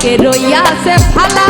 বুকে রইয়াছে ফালা।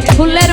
ফুলের